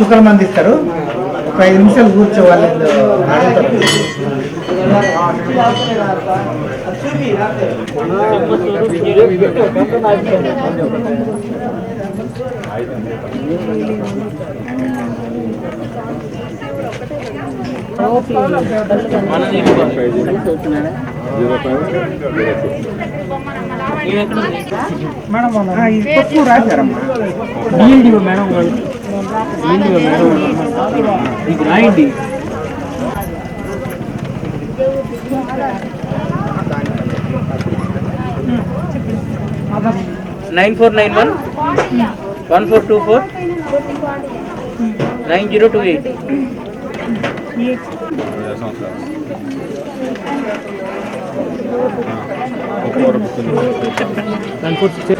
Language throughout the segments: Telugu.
చుక్కల మంది ఇస్తారు. ఒక ఐదు నిమిషాలు కూర్చో వాళ్ళు అడుగుతారు. మేడం మేడం రాయండి nine four nine one one four two four nine zero two eight.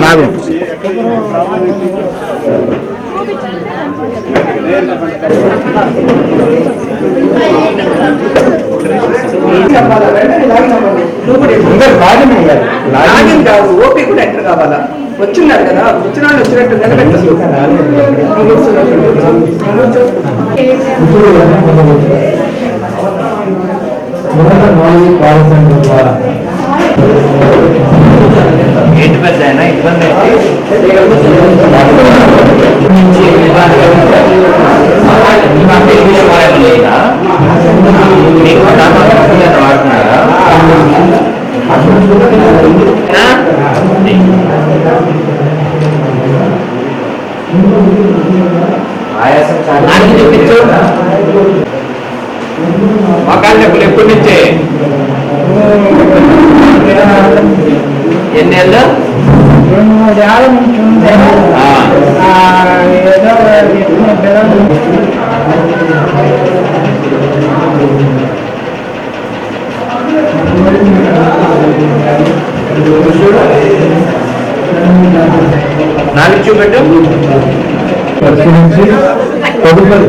నాగు. లాగిన్ కాదు ఓపీ కూడా ఎంటర్ కావాలా? వచ్చిన్నారు కదా వచ్చిన వాళ్ళు వచ్చినట్టు నిలబెట్టదు ఏంటి పెద్ద అయినా ఇబ్బంది వాడుతున్నారా ఆయాసం నుంచే? ఎన్ని ఏళ్ళు? మూడేళ్ళ నుంచి ఏదో నాలుగు చూపెట్టు. పరిశీలించి తదుపరి.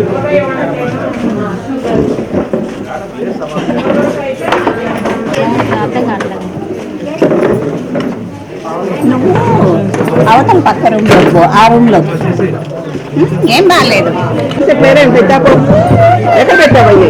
అవతల పక్క రూమ్లో పో, ఆ రూమ్లో ఏం బాగాలేదు పేరేం పెట్టాకు ఎక్కడ పెట్టావయ్యి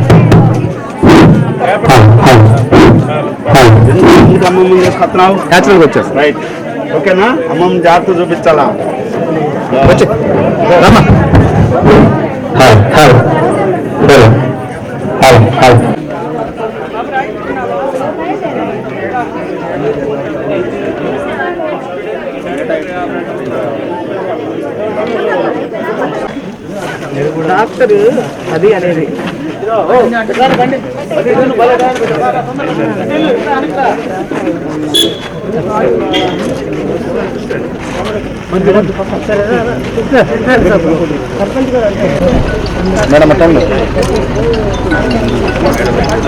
ఇంకా అమ్మమ్మ చేసుకొస్తున్నావు న్యాచురల్గా వచ్చేస్తా. రైట్ ఓకేనా? అమ్మమ్మ జాగ్రత్త చూపించాలా? వచ్చే. రమ్మా. Hi hi hi hi doctor అది అనేది. మేడం మొత్తం మేడం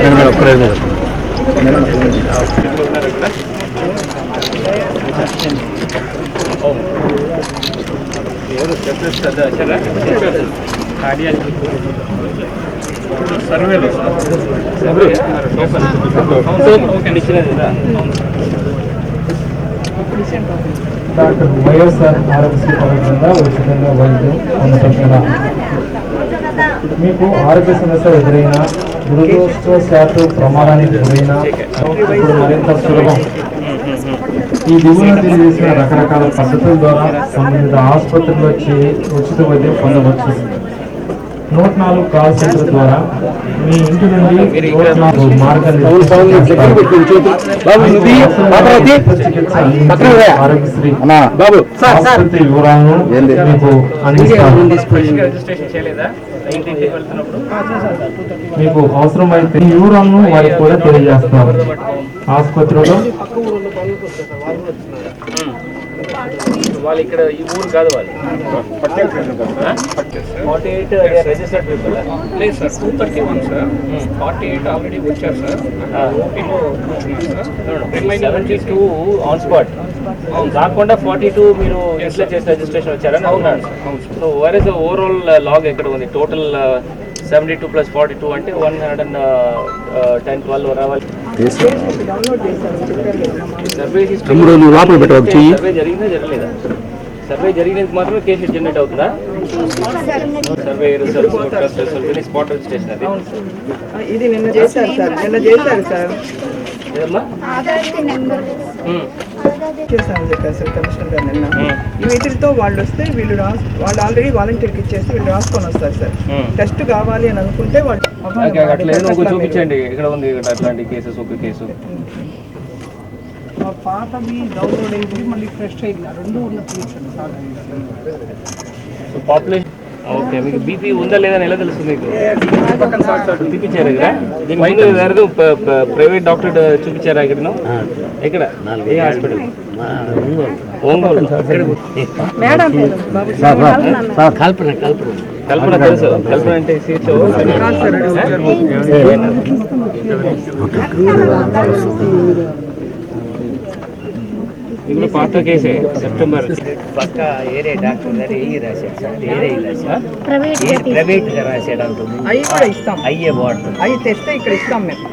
మేడం ఒక్కరే మేడం సర్వేలు ఇచ్చినది కదా డాక్టర్ వైఎస్ఆర్ ఆరోగ్యశ్రీ పథకం ఉచితంగా వైద్యం పొందటం మీకు ఆరోగ్య సమస్య ఎదురైనా దురదృష్టవశాత్తు ప్రమాదానికి గురైనా ఇప్పుడు మరింత సులభం. ఈ దిగువన తెలియజేసిన రకరకాల పద్ధతుల ద్వారా సంబంధిత ఆసుపత్రిలో వచ్చి ఉచిత వైద్యం పొందవచ్చు. నూట నాలుగు కాల్ సెంటర్ ద్వారా మీ ఇంటి నుండి నూట నాలుగు మార్గాలు ఆరోగ్యశ్రీ బాబు. ఆసుపత్రి వివరాలను మీకు వెళ్తున్నప్పుడు? మీకు అవసరమైతే ఈ వివరాలను వారికి కూడా తెలియజేస్తారు ఆసుపత్రిలో వాళ్ళు ఇక్కడ ఈ ఊరు కాదు వాళ్ళు. ఫార్టీ ఎయిట్ రిజిస్టర్డ్ పీపుల్ లేదు sir two thirty one sir forty eight already వచ్చారు సార్. ఓపీలో కూర్చున్నారు sir. Seventy two on spot కాకుండా ఫార్టీ టూ మీరు ఇంట్లో చేసి రిజిస్ట్రేషన్ వచ్చారని అవునాడు so where is overall log ఎక్కడ ఉంది? Total seventy two plus forty two అంటే one hundred and ten twelve రావాలి తమ్ముడు నువ్వు లోపల పెట్టవద్దు చెయ్యి. సర్వే జరిగిందా? జరగలేదా? సర్వే జరిగినందుకు మాత్రమే కేసు జనరేట్ అవుతుందా? సర్వే రిజల్ట్స్ స్పాట్ రిజిస్ట్రేషన్ అది ఇది నిన్న చేశారు సార్. నిన్న చేశారు సార్. నిన్న. Hmm. వీటితో వాళ్ళు వస్తే వీళ్ళు రాస్ వాళ్ళు ఆల్రెడీ వాలంటీర్కి ఇచ్చేసి వీళ్ళు రాసుకొని వస్తారు సార్. Hmm. టెస్ట్ కావాలి అని అనుకుంటే వాళ్ళు అట్లా ఏదో ఒక చూపించండి. ఇక్కడ ఉంది ఇక్కడ అట్లాంటి కేసెస్ ఒక కేసు? పాతవి డౌన్లోడ్ అయ్యి మళ్ళీ ఫ్రెష్ అయింది రెండు ఉన్న పాపులేషన్ ఓకే మీకు బీపీ ఉందా లేదా ఎలా తెలుసు మీకు? చూపించారు ఇక్కడ ప్రైవేట్ డాక్టర్ చూపించారా ఇక్కడ ఎక్కడ? ఏ హాస్పిటల్? ఒంగోలు. కల్పన తెలుసు కల్పన అంటే సిహెచ్ఓ ఇందులో పాత కేసే సెప్టెంబర్. పక్క ఏరే డాక్టర్ గారు ఏ రాశాడు సార్ ఏరే రాశాడు ప్రైవేట్గా రాశాడు అంటుంది. అవి కూడా ఇస్తాం. అయ్యే వాడుతుంది అవి తెస్తే ఇక్కడ ఇస్తాం మేము.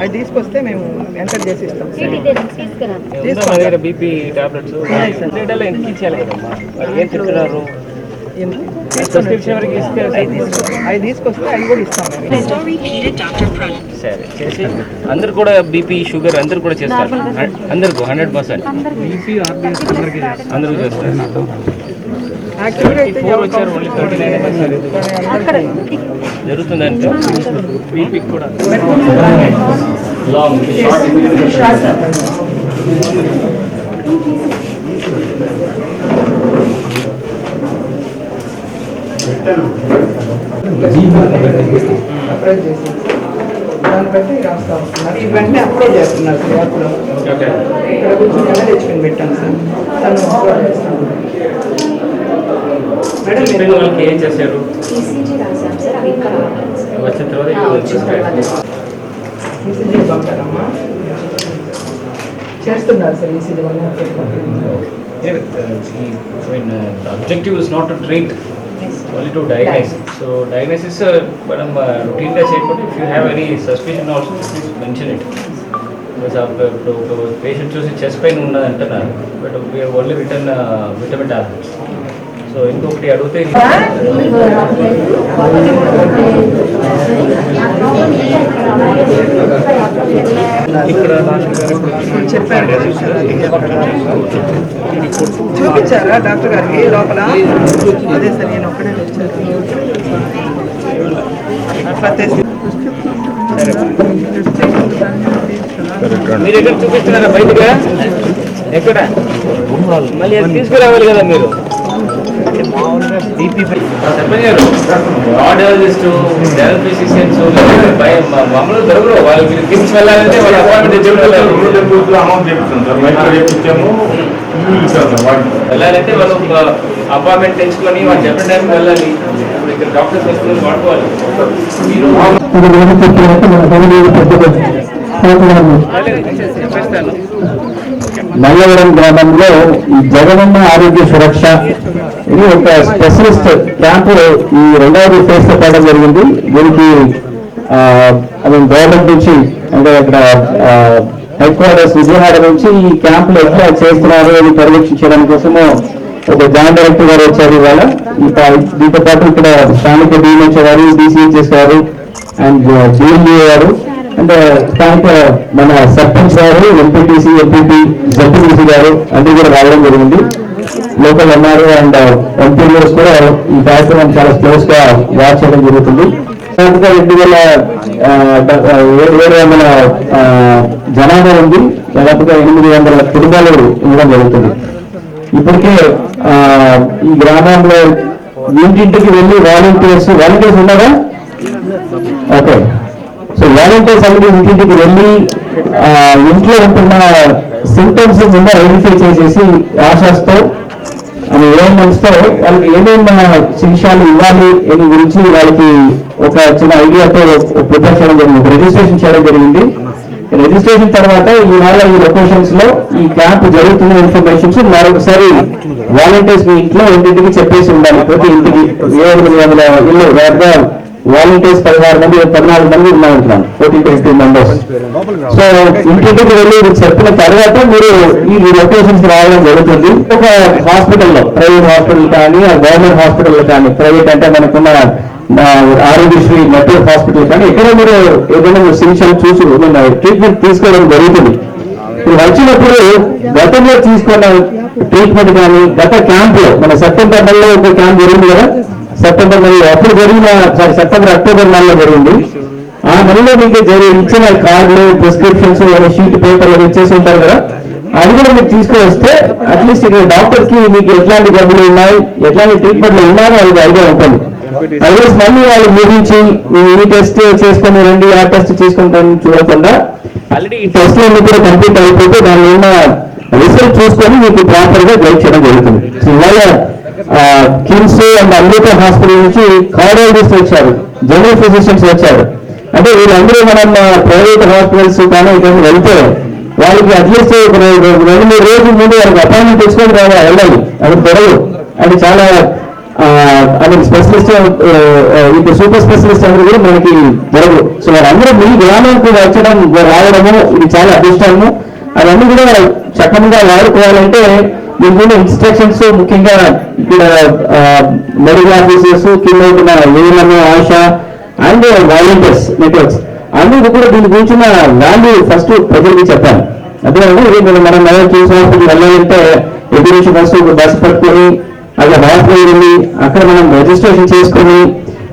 అవి తీసుకొస్తే మేము ఎంటర్ చేసి ఇస్తాం. దగ్గర బీపీ టాబ్లెట్స్? ఎంత ఇచ్చేయాలి? కదమ్మా మరి ఏం తింటున్నారు ప్రిస్క్రిప్షన్ వరకు ఇస్తే అవి తీసుకొస్తే అవి కూడా ఇస్తాం మేము. సరే చేసి అందరు కూడా బీపీ షుగర్ అందరు కూడా చేస్తారు. అందరికి హండ్రెడ్ పర్సెంట్ బీపీ ఆర్బీఎస్ అందరికీ చేస్తారు. అందరూ చేస్తారు. జరుగుతుందంటే బీపీ కూడా. లాంగ్ అప్లోడ్ చేసి దాన్ని బట్టి రాస్తాం మరి ఇవన్నీ అప్లోడ్ చేస్తున్నారు సార్ యాప్లో ఇక్కడ కూర్చొని తెచ్చుకొని పెట్టాను సార్. తను అప్లోడ్ చేస్తాను మేడం ఏం చేశారు? వచ్చిన తర్వాత ఈసీజీ పంపారమ్మా చేస్తున్నారు sir ECG one Yeah, but, uh, see, I to diagnose. So diagnosis, uh, మనం రొటీన్గా చేయకపోతే if you have any suspicion also please mention it ఇప్పుడు పేషెంట్ చూసి చెస్ట్ పెయిన్ ఉన్నది అంటున్నారు but only return vitamin tablets so ఇంకొకటి అడిగితే ఇక్కడ డాక్టర్ గారు ఇప్పుడు చెప్పారు చూపించారా డాక్టర్ గారికి లోపల? అదే సార్ నేను ఒక్కడే వచ్చాను. మీరు ఎక్కడ చూపిస్తున్నారా బయటగా ఎక్కడ? మళ్ళీ తీసుకురావాలి కదా మీరు. మామూలు దొరకరు. వాళ్ళు మీరు కిమ్స్ వెళ్ళాలంటే వాళ్ళ అపాయింట్మెంట్ చెప్పారు అమౌంట్ చెప్తాను సార్. బయట చెప్పించాము వెళ్ళాలంటే వాళ్ళు అపాయింట్మెంట్ తెచ్చుకొని వాళ్ళు చెప్పిన టైంకి వెళ్ళాలి. ఇక్కడ డాక్టర్స్ వస్తున్నారు వాడుకోవాలి. మీరు చెప్పేస్తాను నల్లవరం గ్రామంలో ఈ జగనన్న ఆరోగ్య సురక్ష ఇది ఒక స్పెషలిస్ట్ క్యాంపు ఈ రెండవది ఫేస్లో పడడం జరిగింది. దీనికి ఆ, అది గవర్నమెంట్ నుంచి అంటే ఇక్కడ హెడ్ క్వార్టర్స్ విజయవాడ నుంచి ఈ క్యాంపులు ఎట్లా చేస్తున్నారు అని పర్యవేక్షించడం కోసము ఒక జాయింట్ డైరెక్టర్ గారు వచ్చారు ఇవాళ. దీంతో పాటు ఇక్కడ స్థానిక డిఎంహెచ్ గారు డిసిహెచ్ఎస్ గారు అండ్ డిఎండి గారు. అండ్ స్థానిక మన సర్పంచ్ గారు ఎంపీటీసీ ఎంపీపీ జడ్పీటీసీ గారు అందరూ కూడా రావడం జరిగింది. Local MRO and uh, MPs కూడా ఈ కార్యక్రమం చాలా క్లోజ్గా వాచ్ చేయడం జరుగుతుంది. రెండు వేల uh, ఏడు వందల uh, జనాభా ఉంది. దాదాపుగా ఎనిమిది వందల కుటుంబాలు ఉండడం జరుగుతుంది. ఇప్పటికే ఈ గ్రామంలో ఇంటింటికి వెళ్ళి వాలంటీర్స్ వాలంటీర్స్ ఉన్నారా? ఓకే సో వాలంటీర్స్ అనేది ఇంటింటికి వెళ్ళి ఇంట్లో ఉంటున్న సింటమ్స్ కింద ఐడెంటిఫై చేసేసి ఆశాస్తో అని ఏమన్స్తో వాళ్ళకి ఏమేమి శిక్షాలు ఇవ్వాలి అని గురించి వాళ్ళకి ఒక చిన్న ఐడియాతో ప్రిపేర్ చేయడం జరిగింది. రిజిస్ట్రేషన్ చేయడం జరిగింది. రిజిస్ట్రేషన్ తర్వాత ఈ ఈ లొకేషన్స్లో ఈ క్యాంప్ జరుగుతున్న ఇన్ఫర్మేషన్స్ మరొకసారి వాలంటీర్స్ మీ ఇంట్లో ఇంటింటికి చెప్పేసి ఉండాలి. ప్రతి ఇంటికి ఏ వందల ఇల్లు వేరుగా వాలంటీర్స్ పదహారు మంది పద్నాలుగు మంది ఉన్నామంటున్నాను ఫోర్టీన్ టు మెంబర్స్ సో ఇంటింటికి వెళ్ళి చెప్పిన తర్వాత మీరు ఈ లొకేషన్స్ రావడం జరుగుతుంది. ఒక హాస్పిటల్లో ప్రైవేట్ హాస్పిటల్ కానీ గవర్నమెంట్ హాస్పిటల్ కానీ ప్రైవేట్ అంటే మనకున్న ఆరోగ్యశ్రీ నెట్వర్క్ హాస్పిటల్ కానీ ఎక్కడ మీరు ఏదైనా సిమ్షన్ చూసి ట్రీట్మెంట్ తీసుకోవడం జరుగుతుంది. మీరు వచ్చినప్పుడు గతంలో తీసుకున్న ట్రీట్మెంట్ కానీ గత క్యాంప్లో మన సెప్టెంబర్ నెలలో ఒక క్యాంప్ జరిగింది కదా? సెప్టెంబర్ నెలలో అప్పుడు జరిగిన సారీ సెప్టెంబర్ అక్టోబర్ నెలలో జరిగింది. ఆ నెలలో మీకు జరిగి ఇచ్చిన కార్డులు ప్రిస్క్రిప్షన్స్ షీట్ పేపర్లు ఇచ్చేసి ఉంటారు కదా అది కూడా మీరు తీసుకుని వస్తే అట్లీస్ట్ ఇక్కడ డాక్టర్కి మీకు ఎట్లాంటి జబ్బులు ఉన్నాయి ఎట్లాంటి ట్రీట్మెంట్లు ఉన్నాయో అది ఐడియా ఉంటుంది. అదర్వైజ్ మళ్ళీ వాళ్ళు ముగించి ఈ టెస్ట్ చేసుకొని రండి ఆ టెస్ట్ చేసుకుంటాను చూడకుండా ఆల్రెడీ ఈ టెస్ట్ అన్ని కూడా కంప్లీట్ అయిపోతే దాని ఉన్న రిజల్ట్ చూసుకొని మీకు ప్రాపర్గా గైడ్ చేయడం జరుగుతుంది. సో ఇవాళ కిమ్స్ అండ్ అమృత హాస్పిటల్ నుంచి కార్డియాలజిస్ట్ వచ్చారు జనరల్ ఫిజిషియన్స్ వచ్చారు. అంటే వీళ్ళందరూ మనం ప్రైవేట్ హాస్పిటల్స్ కానీ ఇక్కడ వెళ్తే వాళ్ళకి అట్లీస్ట్ రెండు మూడు రోజుల ముందు వాళ్ళకి అపాయింట్మెంట్ తెచ్చుకొని రావాలి వెళ్ళాలి. అది పొడవు అది చాలా అది స్పెషలిస్ట్ ఇప్పుడు సూపర్ స్పెషలిస్ట్ అందరూ కూడా మనకి జరగదు సో వాళ్ళందరూ మీ గ్రామానికి వచ్చడం రావడము ఇది చాలా అదృష్టము. అవన్నీ కూడా చక్కగా వాడుకోవాలంటే దీనికి ఇన్స్ట్రక్షన్స్ ముఖ్యంగా ఇక్కడ మెడికల్ ఆఫీసర్స్ కింద ఉన్న ANM ASHA and volunteers networks అందరూ కూడా దీని గురించిన వాల్యూ ఫస్ట్ ప్రజలకి చెప్పాలి. అదేవిధంగా మనం మనం మనం చూసి వెళ్ళాలంటే ఎదురు నుంచి ఫస్ట్ బస్సు పట్టుకొని అక్కడ హాస్పిటల్ వెళ్ళి అక్కడ మనం రిజిస్ట్రేషన్ చేసుకొని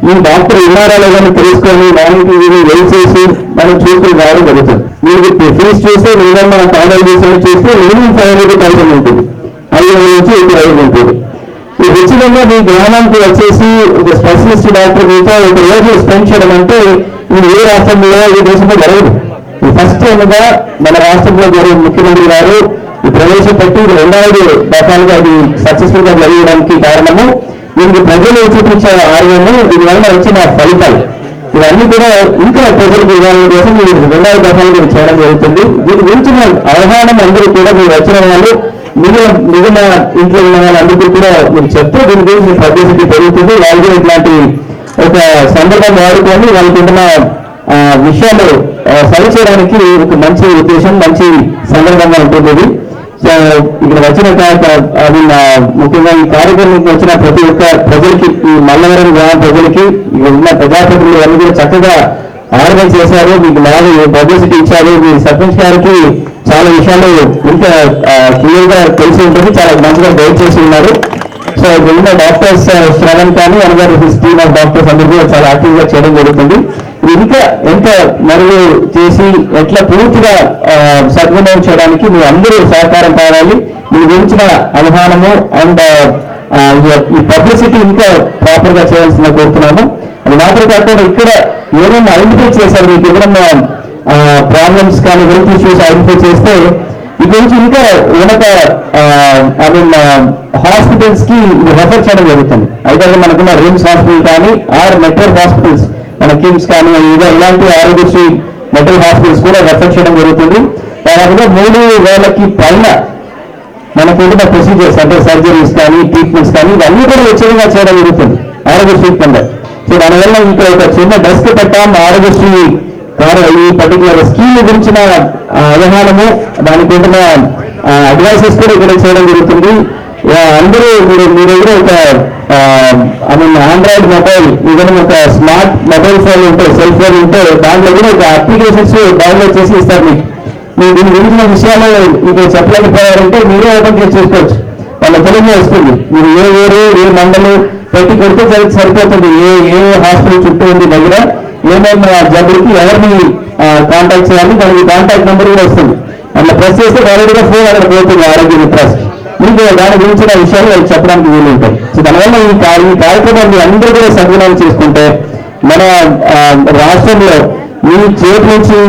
ఈ డాక్టర్ ఉన్నారా లేదని తెలుసుకొని దానికి వెయిట్ చేసి మనం చూసుకుని రావడం జరుగుతుంది. మీరు ఫీజు చూస్తే లేదా ఫైనల్ చేసిన చూస్తే మినిమం ఫైవ్ హండ్రెడ్ థౌసండ్ ఉంటుంది. నుంచి ఇప్పుడు ఐదు ఉంటుంది ఇది ఉచితంగా మీ గ్రామానికి వచ్చేసి ఒక స్పెషలిస్ట్ డాక్టర్ మీతో ఒక రోజు స్పెండ్ చేయడం అంటే ఇది ఏ రాష్ట్రంలో ఈ దేశంలో జరగదు. ఈ ఫస్ట్ టైంగా మన రాష్ట్రంలో జరిగిన ముఖ్యమంత్రి గారు ఈ ప్రవేశపెట్టి ఇది రెండవది దఫాలుగా అది సక్సెస్ఫుల్గా జరగడానికి కారణము దీనికి ప్రజలు చూపించే ఆర్యము దీనివల్ల వచ్చిన ఫలితాలు. ఇవన్నీ కూడా ఇంకా ప్రజలకు ఇవ్వాలని కోసం మీరు రెండవ దఫాలుగా చేయడం జరుగుతుంది. దీని గురించిన అవగాహన అందరూ కూడా మీరు వచ్చిన వాళ్ళు మిగిలిన మిగిలిన ఇంట్లో ఉన్న వాళ్ళందరికీ కూడా మీరు చెప్తే దీని గురించి పబ్లిసిటీ పెరుగుతుంది. వాళ్ళు ఇట్లాంటి ఒక సందర్భం వాడుకొని వాళ్ళకుంటున్న విషయాలు సరి చేయడానికి ఒక మంచి ఉద్దేశం మంచి సందర్భంగా ఉంటుంది. ఇక్కడ వచ్చిన కా- అది నా- ముఖ్యంగా ఈ కార్యక్రమానికి వచ్చిన ప్రతి ఒక్క ప్రజలకి ఈ మల్లవరం గ్రామ ప్రజలకి ఉన్న ప్రజాప్రతినిధులు అన్ని కూడా చక్కగా ఆర్గనైజ్ చేశారు. మీకు బాగా పబ్లిసిటీ ఇచ్చారు. మీ సర్పంచ్ గారికి చాలా విషయాలు ఇంకా క్లియర్గా తెలిసి ఉంటుంది. చాలా మంచిగా గైడ్ చేసి ఉన్నారు. సో ఉన్న డాక్టర్స్ శ్రవణ్ కానీ అనగారు టీమ్ ఆఫ్ డాక్టర్స్ అందరూ కూడా చాలా యాక్టివ్గా చేయడం జరుగుతుంది. ఇంకా ఎంత మరియు చేసి ఎట్లా పూర్తిగా సద్వినియోగం చేయడానికి మీ అందరూ సహకారం కావాలి. మీ గురించిన అనుమానము అండ్ ఈ పబ్లిసిటీ ఇంకా ప్రాపర్గా చేయాల్సిన కోరుతున్నాము. అది మాత్రం కాకుండా ఇక్కడ ఏమైనా ఐడెంటిఫై చేశారు? మీకు ఎవరన్నా ప్రాబ్లమ్స్ కానీ హెల్త్ ఇష్యూస్ ఐడెంటిఫై చేస్తే ఈ నుంచి ఇంకా వెనక ఐ మీన్ హాస్పిటల్స్కి రెఫర్ చేయడం జరుగుతుంది. అయితే మనకున్న రిమ్స్ హాస్పిటల్ కానీ ఆర్ నెట్వర్క్ హాస్పిటల్స్ మన కిమ్స్ కానీ ఇలా ఇలాంటి ఆరోగ్యశ్రీ మెటల్ హాస్పిటల్స్ కూడా రెఫర్ చేయడం జరుగుతుంది. దాదాపుగా మూడు వేలకి పైన మనకు ఉంటున్న ప్రొసీజర్స్ అంటే సర్జరీస్ కానీ ట్రీట్మెంట్స్ కానీ ఇవన్నీ కూడా ఉచితంగా చేయడం జరుగుతుంది. ఆరోగ్యశ్రీ కింద సో దానివల్ల ఇంకా ఒక చిన్న డెస్క్ పెట్టాం ఆరోగ్యశ్రీ వారు ఈ పర్టికులర్ స్కీమ్ గురించిన అవగాహనము దానికి ఉంటున్న అడ్వైసెస్ కూడా ఇక్కడ చేయడం జరుగుతుంది. అందరూ మీరు మీ దగ్గర ఒక ఐ మీన్ ఆండ్రాయిడ్ మొబైల్ ఏదైనా ఒక స్మార్ట్ మొబైల్ ఫోన్ ఉంటే సెల్ ఫోన్ ఉంటే దాంట్లో కూడా ఒక అప్లికేషన్స్ డౌన్లోడ్ చేసి ఇస్తారు మీకు. మీరు దీని గురించిన విషయాలు మీకు చెప్పలేకపోయారంటే మీరే ఓపెన్ చేసి చూసుకోవచ్చు. వాళ్ళ తెలుగులో వస్తుంది. మీరు ఏ ఊరు ఏ మండలం పెట్టి కొడితే సరిపోతుంది. ఏ ఏ హాస్పిటల్ చుట్టూ ఉంది దగ్గర ఏమైనా జబ్బులకి ఎవరిని కాంటాక్ట్ చేయాలి? దానికి కాంటాక్ట్ నెంబర్ కూడా వస్తుంది. అట్లా ప్రెస్ చేస్తే డైరెక్ట్గా ఫోన్ అక్కడ పోతుంది ఆరోగ్య ట్రస్ట్ మీకు దాని గురించిన విషయాలు వాళ్ళు చెప్పడానికి వీలు ఉంటాయి సో దానివల్ల ఈ కార్యక్రమాన్ని అందరూ కూడా సద్వినియోగం చేసుకుంటే మన రాష్ట్రంలో మీ చేతి నుంచి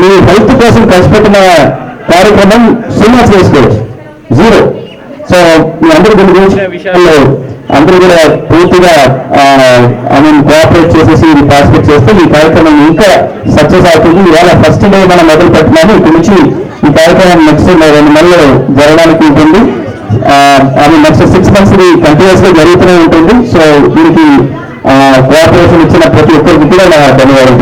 మీ హెల్త్ కోసం ఖర్చు కార్యక్రమం సున్నా చేసుకోవచ్చు. జీరో సో మీ అందరూ దీని గురించిన విషయాల్లో అందరూ కూడా పూర్తిగా ఐ మీన్ కోఆపరేట్ చేసేసి ఇది పార్టిసిపేట్ చేస్తే ఈ కార్యక్రమం ఇంకా సక్సెస్ అవుతుంది. ఇవాళ ఫస్ట్ డే మనం మొదలు పెట్టినాము. ఇక్కడి నుంచి ఈ కార్యక్రమం నెక్స్ట్ రెండు నెలలు జరగడానికి ఉంటుంది. అది నెక్స్ట్ సిక్స్ మంత్స్ ఇది కంటిన్యూస్గా జరుగుతూనే ఉంటుంది. సో దీనికి కోఆపరేషన్ ఇచ్చిన ప్రతి ఒక్కరికి కూడా నా ధన్యవాదాలు.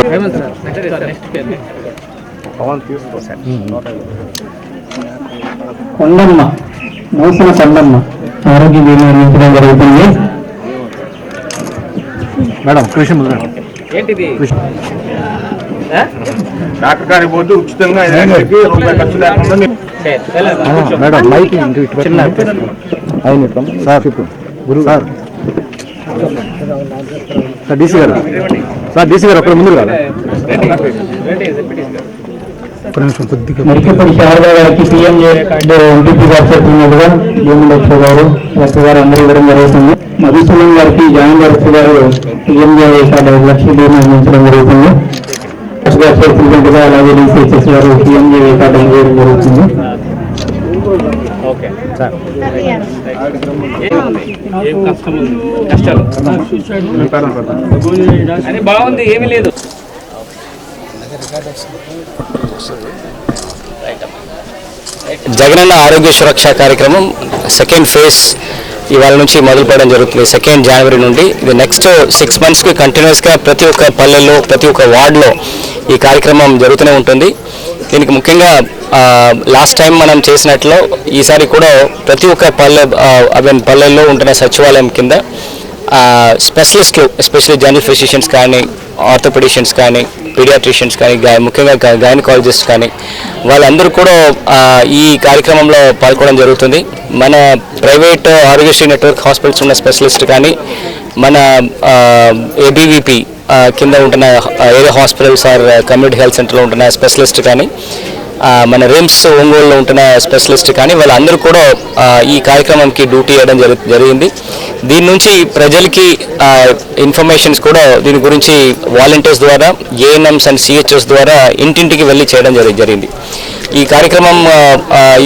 కొండమ్మ మూసిన కొండమ్మ. ఆరోగ్య బీమా అందించడం జరుగుతుంది. మేడం కృష్ణ ఏంటిది? డాక్టర్ గారి పోతే ఉచితంగా ఖర్చు లేకుండా మేడం మైక్ అవును sir Guru sir. Sir DC గారు? సార్ డీసీ గారు అక్కడ ముందు కదా మరికపడి శారదా గారికి పిఎంఏ కార్డు ఎంపీ గారు చెప్పినట్టుగా భీములక్ష్మి గారు లక్ష్మి గారు అందరూ ఇవ్వడం జరుగుతుంది. మధుసూదన్ గారికి జాయిన్ గారు గారు కార్డు ఐదు లక్షల బీమా అందించడం జరుగుతుంది. లక్ష్మి గారు చెప్పినట్టుగా అలాగే డిసిహెచ్ఎస్ గారు పిఎంఏ కార్డు అందజేయడం జరుగుతుంది. బాగుంది. ఏమీ లేదు. జగనన్న ఆరోగ్య సురక్ష కార్యక్రమం సెకండ్ ఫేజ్ ఇవాళ నుంచి మొదలుపడడం జరుగుతుంది. సెకండ్ జనవరి నుండి. ఇది నెక్స్ట్ సిక్స్ మంత్స్కి కంటిన్యూస్గా ప్రతి ఒక్క పల్లెల్లో ప్రతి ఒక్క వార్డులో ఈ కార్యక్రమం జరుగుతూనే ఉంటుంది. దీనికి ముఖ్యంగా లాస్ట్ టైం మనం చేసినట్లు ఈసారి కూడా ప్రతి ఒక్క పల్లె అవి పల్లెల్లో ఉంటున్న సచివాలయం కింద స్పెషలిస్ట్ ఎస్పెషల్లీ జనరల్ ఫిజిషియన్స్ కానీ ఆర్థోపెడిషియన్స్ కానీ పీడియాట్రిషియన్స్ కానీ గా- ముఖ్యంగా గైనకాలజిస్ట్ కానీ వాళ్ళందరూ కూడా ఈ కార్యక్రమంలో పాల్గొనడం జరుగుతుంది. మన ప్రైవేట్ ఆరోగ్యశ్రీ నెట్వర్క్ హాస్పిటల్స్ ఉన్న స్పెషలిస్ట్ కానీ మన ఏబీవీపీ కింద ఉంటున్న area hospitals or community health సెంటర్లో ఉంటున్న స్పెషలిస్ట్ కానీ మన రిమ్స్ ఒంగోలులో ఉంటున్న స్పెషలిస్ట్ కానీ వాళ్ళందరూ కూడా ఈ కార్యక్రమంకి డ్యూటీ చేయడం జరి జరిగింది. దీని నుంచి ప్రజలకి ఇన్ఫర్మేషన్స్ కూడా దీని గురించి వాలంటీర్స్ ద్వారా ఏఎన్ఎంస్ అండ్ సిహెచ్ఎస్ ద్వారా ఇంటింటికి వెళ్ళి చేయడం జరి జరిగింది. ఈ కార్యక్రమం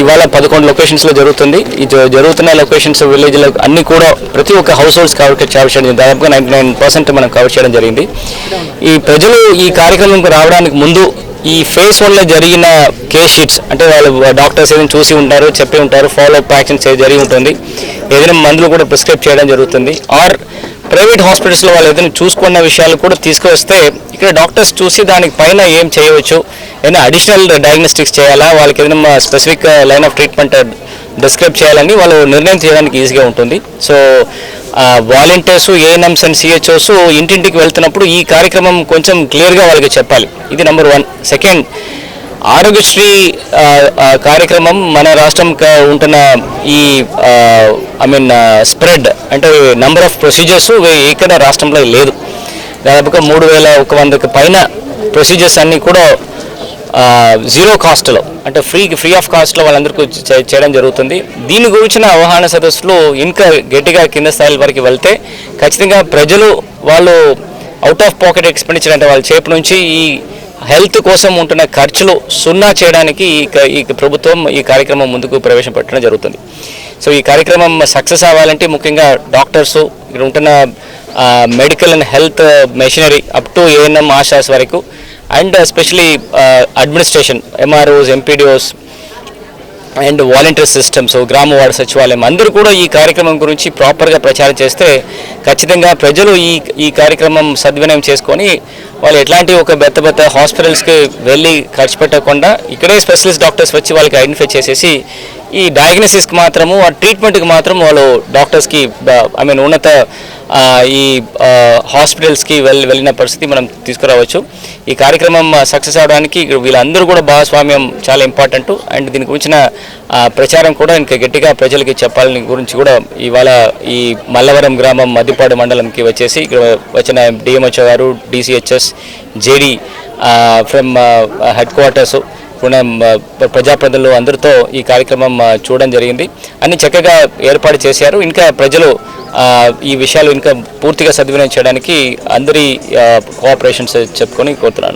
ఇవాళ పదకొండు లొకేషన్స్లో జరుగుతుంది. ఈ జరుగుతున్న లొకేషన్స్ విలేజ్లో అన్ని కూడా ప్రతి ఒక్క హౌస్ హోల్డ్స్ కవర్ కవర్ చేయడం దాదాపుగా నైంటీ నైన్ పర్సెంట్ మనం కవర్ చేయడం జరిగింది. ఈ ప్రజలు ఈ కార్యక్రమంకి రావడానికి ముందు ఈ ఫేస్ వన్లో జరిగిన కేస్ షీట్స్ అంటే వాళ్ళు డాక్టర్స్ ఏదైనా చూసి ఉంటారు చెప్పి ఉంటారు ఫాలో అప్ యాక్షన్స్ జరిగి ఉంటుంది ఏదైనా మందులు కూడా ప్రిస్క్రైబ్ చేయడం జరుగుతుంది ఆర్ ప్రైవేట్ హాస్పిటల్స్లో వాళ్ళు ఏదైనా చూసుకున్న విషయాలు కూడా తీసుకువస్తే ఇక్కడ డాక్టర్స్ చూసి దానికి పైన ఏం చేయవచ్చు? ఏదైనా అడిషనల్ డయాగ్నోస్టిక్స్ చేయాలా? వాళ్ళకి ఏదైనా specific line of treatment describe చేయాలని వాళ్ళు నిర్ణయం చేయడానికి ఈజీగా ఉంటుంది. So volunteers ANMs and CHOs ఇంటింటికి వెళ్తున్నప్పుడు ఈ కార్యక్రమం కొంచెం క్లియర్గా వాళ్ళకి చెప్పాలి. ఇది నెంబర్ వన్ సెకండ్ ఆరోగ్యశ్రీ కార్యక్రమం మన రాష్ట్రం ఉంటున్న ఈ ఐ మీన్ స్ప్రెడ్ అంటే నంబర్ ఆఫ్ ప్రొసీజర్స్ ఇక్కడ రాష్ట్రంలో లేదు. దాదాపుగా మూడు వేల ఒక వందకి పైన ప్రొసీజర్స్ అన్నీ కూడా జీరో కాస్ట్లో అంటే ఫ్రీ ఫ్రీ ఆఫ్ కాస్ట్లో వాళ్ళందరికీ చేయడం జరుగుతుంది. దీని గురించిన అవగాహన సదస్సులు ఇంకా గట్టిగా కింద స్థాయిల వరకు వెళ్తే ఖచ్చితంగా ప్రజలు వాళ్ళు అవుట్ ఆఫ్ పాకెట్ ఎక్స్పెండిచర్ అంటే వాళ్ళ చేపు నుంచి ఈ హెల్త్ కోసం ఉంటున్న ఖర్చులు సున్నా చేయడానికి ఈ క- ఈ ప్రభుత్వం ఈ కార్యక్రమం ముందుకు ప్రవేశపెట్టడం జరుగుతుంది. సో ఈ కార్యక్రమం సక్సెస్ అవ్వాలంటే ముఖ్యంగా డాక్టర్స్ ఇక్కడ ఉంటున్న medical and health machinery up to ANM ASHAs వరకు and especially administration MROs MPDOs and volunteer systems గ్రామ వార్డు సచివాలయం అందరూ కూడా ఈ కార్యక్రమం గురించి ప్రాపర్గా ప్రచారం చేస్తే ఖచ్చితంగా ప్రజలు ఈ ఈ కార్యక్రమం సద్వినియోగం చేసుకొని వాళ్ళు ఎట్లాంటి ఒక పెద్ద పెద్ద హాస్పిటల్స్కి వెళ్ళి ఖర్చు పెట్టకుండా ఇక్కడే స్పెషలిస్ట్ డాక్టర్స్ వచ్చి వాళ్ళకి ఐడెంటిఫై చేసేసి ఈ డయాగ్నోసిస్కి మాత్రము ఆ ట్రీట్మెంట్కి మాత్రం వాళ్ళు డాక్టర్స్కి ఐ మీన్ ఉన్నత ఈ హాస్పిటల్స్కి వెళ్ళి వెళ్ళిన పరిస్థితి మనం తీసుకురావచ్చు. ఈ కార్యక్రమం సక్సెస్ అవడానికి వీళ్ళందరూ కూడా భాగస్వామ్యం చాలా ఇంపార్టెంట్ అండ్ దీని గురించిన ప్రచారం కూడా ఇంకా గట్టిగా ప్రజలకి చెప్పాలని గురించి కూడా ఇవాళ ఈ మల్లవరం గ్రామం మద్దిపాడు మండలంకి వచ్చేసి ఇక్కడ వచ్చిన డిఎంహెచ్ఓ గారు DCHS JD from headquarters ఉన్న ప్రజాప్రతినిధులు అందరితో ఈ కార్యక్రమం చూడడం జరిగింది. అన్ని చక్కగా ఏర్పాటు చేశారు. ఇంకా ప్రజలు ఈ విషయాలు ఇంకా పూర్తిగా సద్వినియోగం చేయడానికి అందరి కోఆపరేషన్స్ చెప్పుకొని కోరుతున్నాను.